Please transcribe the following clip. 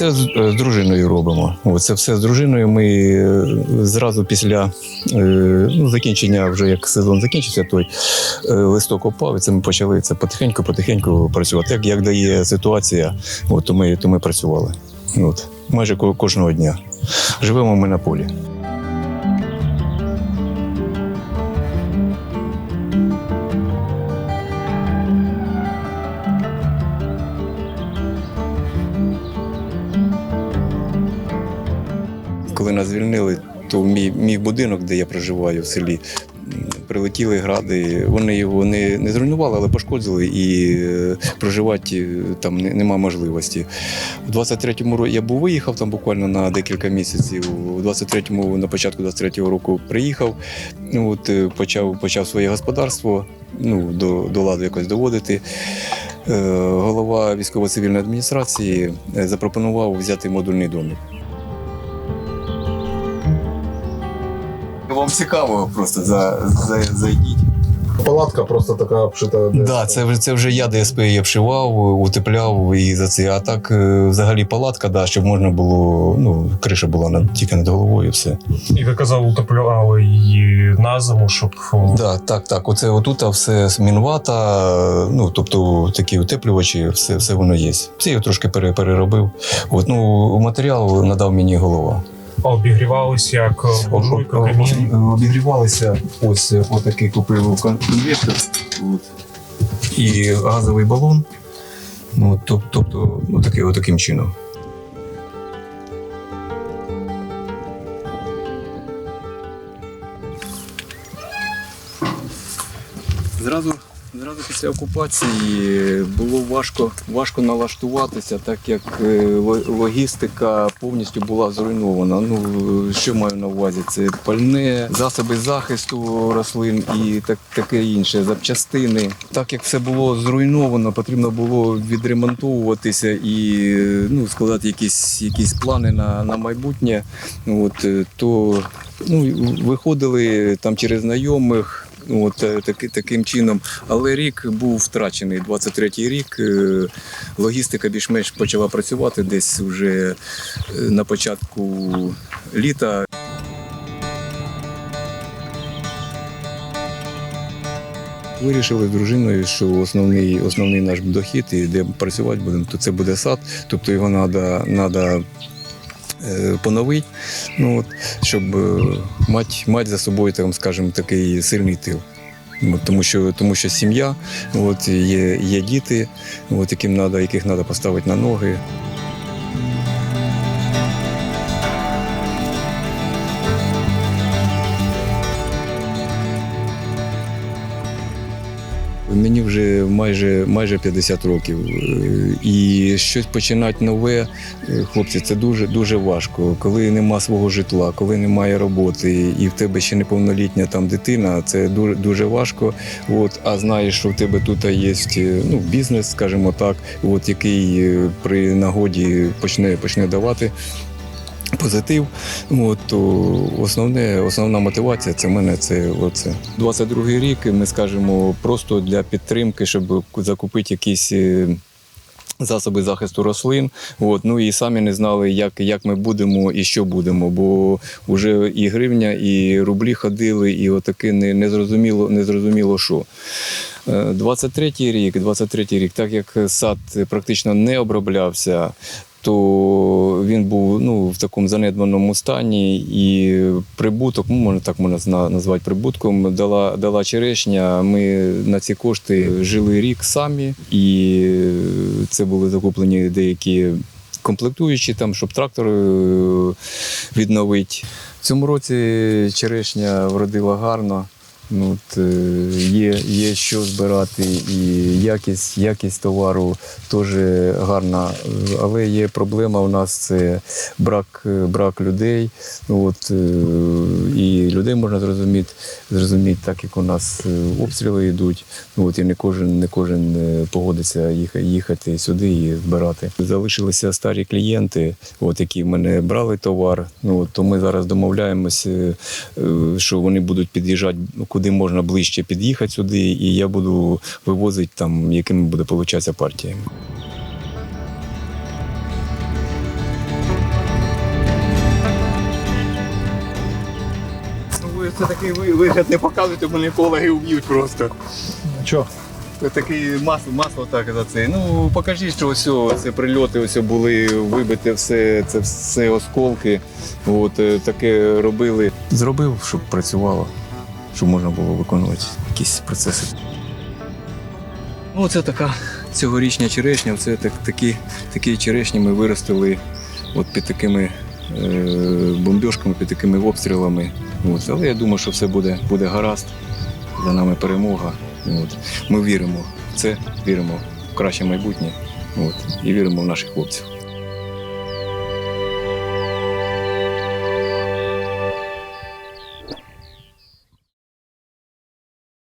Все з, з дружиною робимо. Оце Це все з дружиною. Ми е, зразу після е, ну, закінчення, вже як сезон закінчився, той е, листок опав, і це ми почали це потихеньку, потихеньку працювати. Як, як дає ситуація, от, то, ми, то ми працювали. От, майже ко- кожного дня. Живемо ми на полі. Коли нас звільнили, то мій, мій будинок, де я проживаю в селі, прилетіли гради. Вони його не, не зруйнували, але пошкодили і е, проживати е, там не, нема можливості. У 23-му році я був виїхав там буквально на декілька місяців. У 23-му, на початку 23-го року приїхав. Ну, от, е, почав, почав своє господарство ну, до, до ладу якось доводити. Голова військово-цивільної адміністрації запропонував взяти модульний домик. Вам цікаво просто за, за, зайдіть. Палатка просто така обшита. Так, да, це, вже- це вже я ДСП її обшивав, утепляв і за це. А так е, взагалі палатка, да, щоб можна було, ну, криша була над, тільки над головою, і все. І ви казали, утеплювали її на зиму, щоб о, Да, так, так. Оце отут все мінвата, ну тобто такі утеплювачі, все, все воно є. Це я трошки пере- переробив. От, ну, матеріал надав мені голова. Обігрівались як буржуйка, камін. Обігрівалися ось е, отакий купив кон- конвектор. От. І газовий балон. Ну, тобто, ну, такий, отаким чином. Зразу, зразу після окупації було важко, важко налаштуватися, так як е, логістика повністю була зруйнована. Ну що маю на увазі? Це пальне, засоби захисту рослин і так, таке інше, запчастини. Так як все було зруйновано, потрібно було відремонтовуватися і е, ну, складати якісь, якісь плани на, на майбутнє. От, е, то ну, виходили там через знайомих. От е, таки, таким чином. Але рік був втрачений. 23-й рік. е, Логістика більш-менш почала працювати десь вже е, на початку літа. Вирішили з дружиною, що основний, основний наш дохід і де працювати будемо, то це буде сад, тобто його треба е, ну, от, щоб е, мати, мати за собою, там, скажімо, такий сильний тил. От, тому, що, тому що сім'я, от, є, є діти, от, яким надо, яких треба поставити на ноги. Мені вже майже, майже 50 років. Е, І щось починати нове, е, хлопці, це дуже дуже важко. Коли нема свого житла, коли немає роботи, і в тебе ще неповнолітня там дитина, це дуже дуже важко. От, а знаєш, що в тебе тут є ну, бізнес, скажімо так, от, який е, при нагоді почне, почне давати. Позитив, от, основне, основна мотивація це в мене це оце. 22-й рік ми скажемо просто для підтримки, щоб закупити якісь е, засоби захисту рослин. От, ну і самі не знали, як, як ми будемо і що будемо, бо вже і гривня, і рублі ходили, і отаке не, незрозуміло, незрозуміло що. Е, 23-й рік, 23-й рік, так як сад практично не оброблявся, то він був ну, в такому занедбаному стані, і прибуток, ну, можна так можна назвати прибутком, дала, дала черешня. Ми на ці кошти жили рік самі, і це були закуплені деякі комплектуючі, там, щоб трактор е, відновити. В цьому році черешня вродила гарно. Ну, от, е, є, є що збирати, і якість, якість товару теж гарна. Але є проблема у нас це брак, е, брак людей. Ну, от, е, і людей можна зрозуміти, зрозуміти, так як у нас обстріли йдуть. Ну, от, і не кожен, не кожен погодиться їхати, сюди і збирати. Залишилися старі клієнти, от, які в мене брали товар. Ну, от, то ми зараз домовляємося, що вони будуть під'їжджати, куди куди можна ближче під'їхати сюди, і я буду вивозити там, якими буде получатися партіями. Ну, це такий вигляд не показуйте, мене колеги вб'ють просто. Чого? Таке масло, масло так за це. Ну покажіть, що ось це прильоти, ось були вибите все, це все осколки. От е, таке робили. Зробив, щоб працювало щоб можна було виконувати якісь процеси. Ну, це така цьогорічня черешня. Це так, такі, такі черешні ми виростили от під такими е, бомбьошками, під такими обстрілами. От. Але я думаю, що все буде, буде гаразд. За нами перемога. От. Ми віримо в це, віримо в краще майбутнє от. і віримо в наших хлопців.